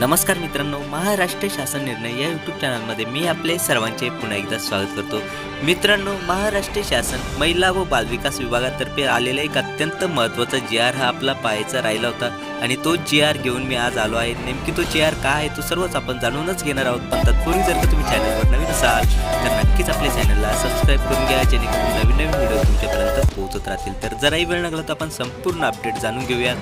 नमस्कार मित्रांनो महाराष्ट्र शासन निर्णय या यूट्यूब चॅनलमध्ये मी आपले सर्वांचे पुन्हा एकदा स्वागत करतो. मित्रांनो महाराष्ट्र शासन महिला व बालविकास विभागातर्फे आलेला एक अत्यंत महत्त्वाचा जी आर हा आपला पाहायचा राहिला होता आणि तो जी आर घेऊन मी आज आलो आहे. नेमकी तो जी आर काय आहे तो सर्वच आपण जाणूनच घेणार आहोत. पण तत्पूर्वी जर का तुम्ही चॅनलवर नवीन असाल तर नक्कीच आपल्या चॅनलला सबस्क्राईब करून घ्या जेणेकरून नवीन नवीन व्हिडिओ तुमच्यापर्यंत पोहोचत राहतील. तर जराही वेळ लागला तर आपण संपूर्ण अपडेट जाणून घेऊया.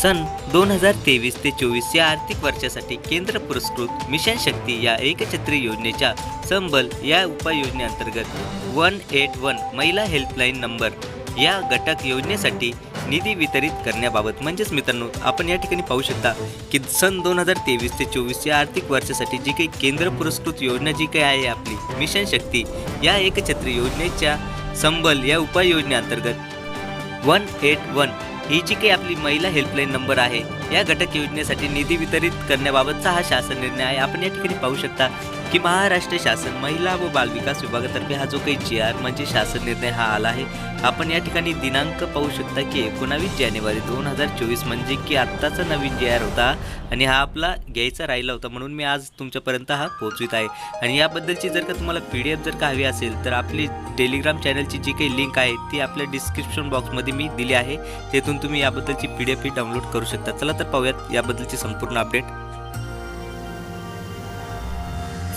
सन दोन हजार तेवीस ते चोवीस या आर्थिक वर्षासाठी केंद्र पुरस्कृत मिशन शक्ती या एकछत्री योजनेच्या संबल या उपाययोजनेअंतर्गत वन एट वन महिला हेल्पलाईन नंबर या घटक योजनेसाठी निधी वितरित करण्याबाबत म्हणजेच मित्रांनो आपण या ठिकाणी पाहू शकता की सन दोन हजार तेवीस ते चोवीस या आर्थिक वर्षासाठी जी काही केंद्र पुरस्कृत योजना जी काही आहे आपली मिशन शक्ती या एकछत्री योजनेच्या संबल या उपाययोजनेअंतर्गत वन एट वन ही जी काही आपली महिला हेल्पलाईन नंबर आहे. या घटक योजनेसाठी निधी वितरित करण्याबाबतचा हा शासन निर्णय आहे. आपण या ठिकाणी पाहू शकता की महाराष्ट्र शासन महिला व बालविकास विभागातर्फे हा जो काही जी आर म्हणजे शासन निर्णय हा आला आहे आपण या ठिकाणी दिनांक पाहू शकता की एकोणावीस जानेवारी दोन हजार चोवीस म्हणजे की आत्ताचा नवीन जी आर होता आणि हा आपला घ्यायचा राहिला होता म्हणून मी आज तुमच्यापर्यंत हा पोहोचवित आहे. आणि याबद्दलची जर का तुम्हाला पी डी एफ जर का हवी असेल तर आपली टेलिग्राम चॅनलची जी काही लिंक आहे ती आपल्या डिस्क्रिप्शन बॉक्समध्ये मी दिली आहे. तेथून तुम्ही याबद्दलची पी डी एफ ही डाउनलोड करू शकता. चला तर पाहूयात याबद्दलची संपूर्ण अपडेट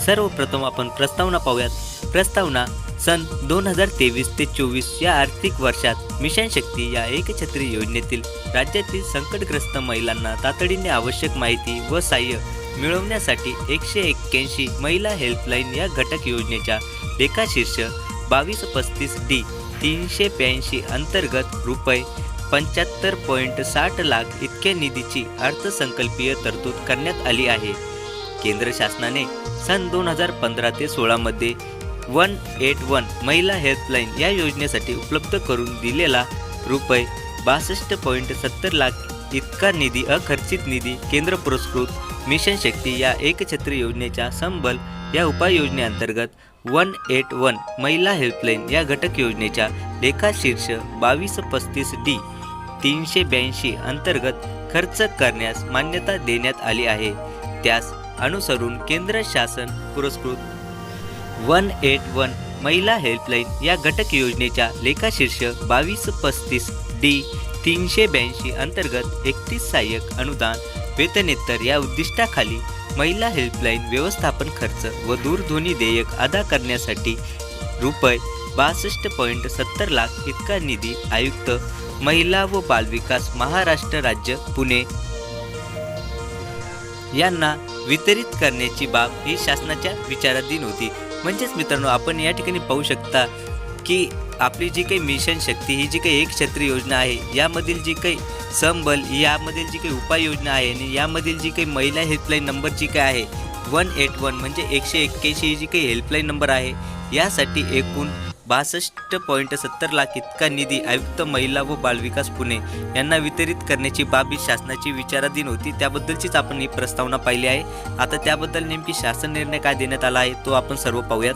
सर्वप्रथम आपण प्रस्तावना पाहूयात. प्रस्तावना सन दोन हजार तेवीस ते चोवीस या आर्थिक वर्षात मिशन शक्ती या एकछत्री योजनेतील राज्यातील संकटग्रस्त महिलांना तातडीने आवश्यक माहिती व सहाय्य मिळवण्यासाठी एकशे एक्क्याऐंशी महिला हेल्पलाईन या घटक योजनेच्या लेखाशीर्ष बावीस पस्तीस डी तीनशे ब्याऐंशी अंतर्गत रुपये पंच्याहत्तर पॉईंट साठ लाख इतक्या निधीची अर्थसंकल्पीय तरतूद करण्यात आली आहे. केंद्र शासनाने सन दोन हजार पंधरा ते सोळामध्ये वन एट वन महिला हेल्पलाईन या योजनेसाठी उपलब्ध करून दिलेला रुपये बासष्ट पॉईंट सत्तर लाख इतका निधी अखर्चित निधी केंद्र पुरस्कृत मिशन शक्ती या एकछत्री योजनेच्या संबल या उपाययोजनेअंतर्गत वन एट वन महिला हेल्पलाईन या घटक योजनेच्या लेखाशीर्ष बावीस पस्तीस डी तीनशे ब्याऐंशी अंतर्गत खर्च करण्यास मान्यता देण्यात आली आहे. त्यास अनुसरून केंद्र शासन पुरस्कृत. वन एट वन महिला हेल्पलाईन या घटक योजनेच्या लेखाशीर्ष बावीस पस्तीस डी तीनशे ब्याऐंशी अंतर्गत एकतीस सहाय्यक अनुदान वेतनेतर या उद्दिष्टाखाली महिला हेल्पलाईन व्यवस्थापन खर्च व दूरध्वनी देयक अदा करण्यासाठी रुपये बासष्ट पॉईंट सत्तर लाख इतका निधी आयुक्त महिला व बालविकास महाराष्ट्र राज्य पुणे यांना वितरित करण्याची बाब ही शासनाच्या विचाराधीन होती. म्हणजेच मित्रांनो आपण या ठिकाणी पाहू शकता की आपली जी काही मिशन शक्ती ही जी काही एक क्षेत्रीय योजना आहे यामधील जी काही संबल यामधील जी काही उपाययोजना आहे आणि यामधील जी काही महिला हेल्पलाईन नंबर जी काही आहे वन एट वन म्हणजे एकशे एक्क्याऐंशी ही जी काही हेल्पलाईन नंबर आहे यासाठी एकूण बासष्ट पॉईंट सत्तर लाख इतका निधी आयुक्त महिला व बालविकास पुणे यांना वितरित करण्याची बाब ही शासनाची विचाराधीन होती. त्याबद्दलचीच आपण ही प्रस्तावना पाहिली आहे. आता त्याबद्दल नेमकी शासन निर्णय काय देण्यात आला आहे तो आपण सर्व पाहूयात.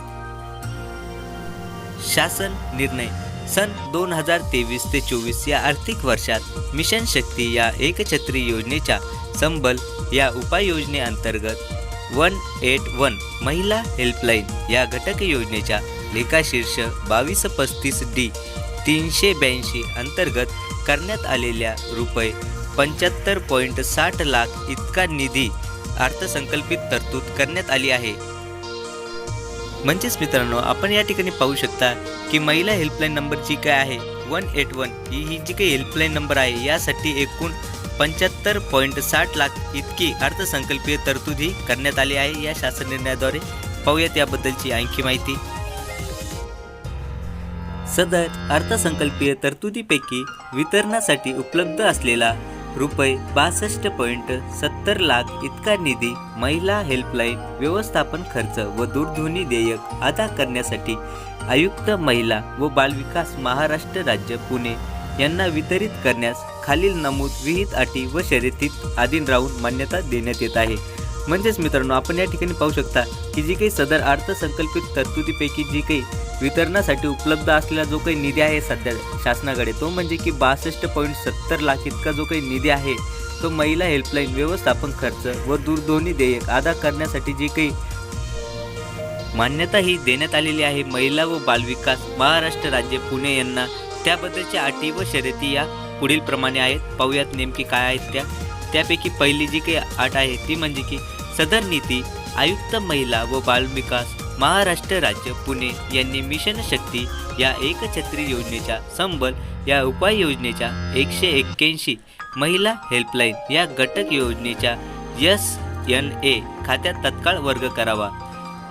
शासन निर्णय. सन दोन हजार तेवीस ते चोवीस या आर्थिक वर्षात मिशन शक्ती या एकछत्री योजनेच्या संबल या उपाययोजनेअंतर्गत वन एट वन महिला हेल्पलाईन या घटक योजनेच्या लेखाशीर्ष बावीस पस्तीस डी तीनशे ब्याऐंशी अंतर्गत करण्यात आलेल्या रुपये पंच्याहत्तर पॉईंट साठ लाख इतका निधी अर्थसंकल्पित तरतूद करण्यात आली आहे. म्हणजेच मित्रांनो आपण या ठिकाणी पाहू शकता की महिला हेल्पलाईन नंबर जी काय आहे वन एट वन ही ही जी काही हेल्पलाईन नंबर आहे यासाठी एकूण पंच्याहत्तर पॉईंट साठ लाख इतकी अर्थसंकल्पीय तरतूद ही करण्यात आली आहे. या शासन निर्णयाद्वारे पाहूयात याबद्दलची आणखी माहिती. सदर अर्थसंकल्पीय तरतुदीपैकी वितरणासाठी उपलब्ध असलेला रुपये बासष्ट पॉईंट सत्तर लाख इतका निधी महिला हेल्पलाईन व्यवस्थापन खर्च व दूरध्वनी देयक अदा करण्यासाठी आयुक्त महिला व बालविकास महाराष्ट्र राज्य पुणे यांना वितरित करण्यास खालील नमूद विहित अटी व शर्यतीत आधीन राहून मान्यता देण्यात येत आहे. म्हणजेच मित्रांनो आपण या ठिकाणी पाहू शकता की जी काही सदर अर्थसंकल्पित तरतुदीपैकी जी काही वितरणासाठी उपलब्ध असलेला जो काही निधी आहे सध्या शासनाकडे तो म्हणजे की बासष्ट पॉईंट सत्तर लाख इतका जो काही निधी आहे तो महिला हेल्पलाईन व्यवस्थापन खर्च व दूरध्वनी देयक अदा करण्यासाठी जी काही मान्यता ही देण्यात आलेली आहे महिला व बालविकास महाराष्ट्र राज्य पुणे यांना त्याबद्दलच्या अटी व शर्यती या पुढील प्रमाणे आहेत. पाहूयात नेमकी काय आहेत त्या. त्यापैकी पहिली जी काही अट आहे ती म्हणजे की सदर नीती आयुक्त महिला व बालविकास महाराष्ट्र राज्य पुणे यांनी मिशन शक्ती या एकछत्री योजनेच्या संबल या उपाययोजनेच्या एकशे एक्क्याऐंशी महिला हेल्पलाईन या घटक योजनेच्या यस एन ए खात्यात तत्काळ वर्ग करावा.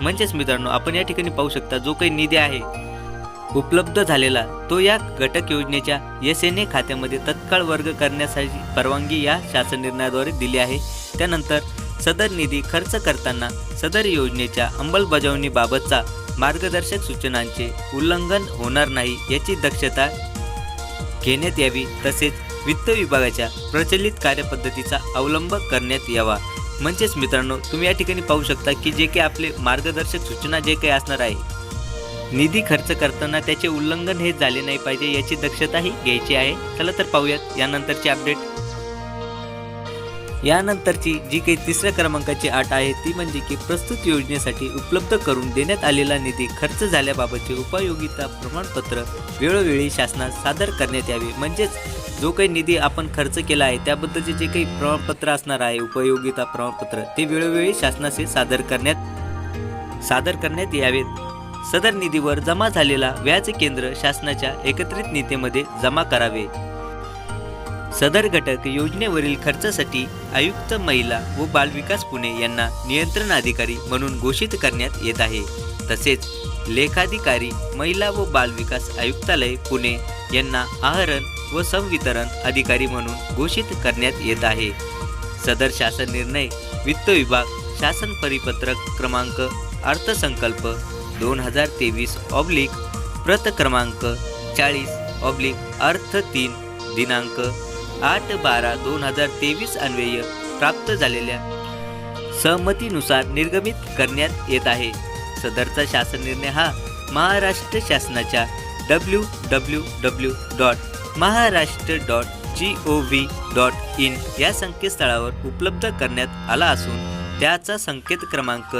म्हणजेच मित्रांनो आपण या ठिकाणी पाहू शकता जो काही निधी आहे उपलब्ध झालेला तो या घटक योजनेच्या एस एन ए खात्यामध्ये तत्काळ वर्ग करण्यासाठी परवानगी या शासन निर्णयाद्वारे दिली आहे. त्यानंतर सदर निधी खर्च करताना सदर योजनेच्या अंमलबजावणीबाबतचा मार्गदर्शक सूचनांचे उल्लंघन होणार नाही याची दक्षता घेण्यात यावी तसेच वित्त विभागाच्या प्रचलित कार्यपद्धतीचा अवलंब करण्यात यावा. म्हणजेच मित्रांनो तुम्ही या ठिकाणी पाहू शकता की जे काही आपले मार्गदर्शक सूचना जे काही असणार आहे निधी खर्च करताना त्याचे उल्लंघन हे झाले नाही पाहिजे याची दक्षताही घ्यायची आहे. चला तर पाहूयात यानंतरची अपडेट. यानंतरची जी काही तिसऱ्या क्रमांकाची अट आहे ती म्हणजे की प्रस्तुत योजनेसाठी उपलब्ध करून देण्यात आलेला निधी खर्च झाल्याबाबतचे उपयोगिता प्रमाणपत्र वेळोवेळी शासनास सादर करण्यात यावे. म्हणजेच जो काही निधी आपण खर्च केला आहे त्याबद्दलचे जे काही प्रमाणपत्र असणार आहे उपयोगिता प्रमाणपत्र ते वेळोवेळी शासनाचे सादर करण्यात सादर करण्यात यावेत सदर निधीवर जमा झालेला व्याज केंद्र शासनाच्या एकत्रित नीतीमध्ये जमा करावे. सदर घटक योजनेवरील खर्चासाठी आयुक्त महिला व बालविकास पुणे यांना नियंत्रण अधिकारी म्हणून घोषित करण्यात येत आहे. तसेच लेखाधिकारी महिला व बालविकास आयुक्तालय पुणे यांना आहरण व संवितरण अधिकारी म्हणून घोषित करण्यात येत आहे. सदर शासन निर्णय वित्त विभाग शासन परिपत्रक क्रमांक अर्थसंकल्प दोन हजार तेवीस ऑब्लिक प्रत क्रमांक चाळीस ऑब्लिक अर्थ तीन दिनांक आठ बारा दोन हजार तेवीस अन्वय प्राप्त झालेल्या सहमतीनुसार निर्गमित करण्यात येत आहे. सदरचा शासन निर्णय हा महाराष्ट्र शासनाच्या W W W dot Maharashtra dot G O V dot in या संकेतस्थळावर उपलब्ध करण्यात आला असून त्याचा संकेत क्रमांक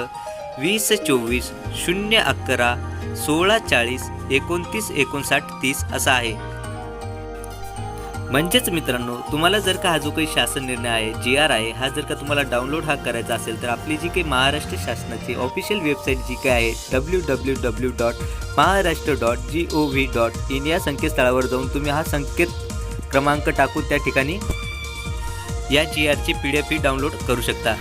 वीस चोवीस शून्य अकरा सोळा चाळीस एकोणतीस एकोणसाठ तीस असा आहे. म्हणजेच मित्रांनो तुम्हाला जर का हा जो काही शासन निर्णय आहे जी आर आहे हा जर का तुम्हाला डाउनलोड हा करायचा असेल तर आपली जी काही महाराष्ट्र शासनाची ऑफिशियल वेबसाईट जी काय आहे W W W dot Maharashtra dot G O V dot in या संकेतस्थळावर जाऊन तुम्ही हा संकेत क्रमांक टाकून त्या ठिकाणी या जी आरची पी डी एफ ही डाउनलोड करू शकता.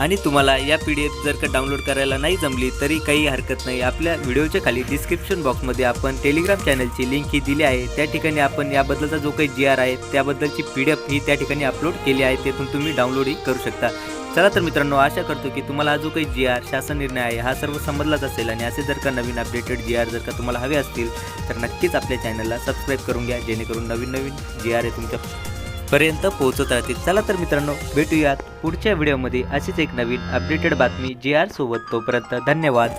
आणि तुम्हाला या पी डी एफ जर का डाउनलोड करायला नाही जमली तरी काही हरकत नाही. आपल्या व्हिडिओच्या खाली डिस्क्रिप्शन बॉक्समध्ये आपण टेलिग्राम चॅनलची लिंक ही दिली आहे. त्या ठिकाणी आपण याबद्दलचा जो काही जी आर आहे त्याबद्दलची पी डी एफ ही त्या ठिकाणी अपलोड केली आहे. तेथून तुम्ही डाउनलोडही करू शकता. चला तर मित्रांनो आशा करतो की तुम्हाला हा जो काही जी आर शासन निर्णय आहे हा सर्व समजलाच असेल. आणि असे जर का नवीन अपडेटेड जी आर जर का तुम्हाला हवे असतील तर नक्कीच आपल्या चॅनलला सबस्क्राईब करून घ्या जेणेकरून नवीन नवीन जी आर हे तुमच्या पर्यंत पोहोचत राहतील चला तर मित्रांनो भेटूयात पुढच्या व्हिडिओमध्ये अशीच एक नवीन अपडेटेड बातमी जी आर सोबत. तोपर्यंत धन्यवाद.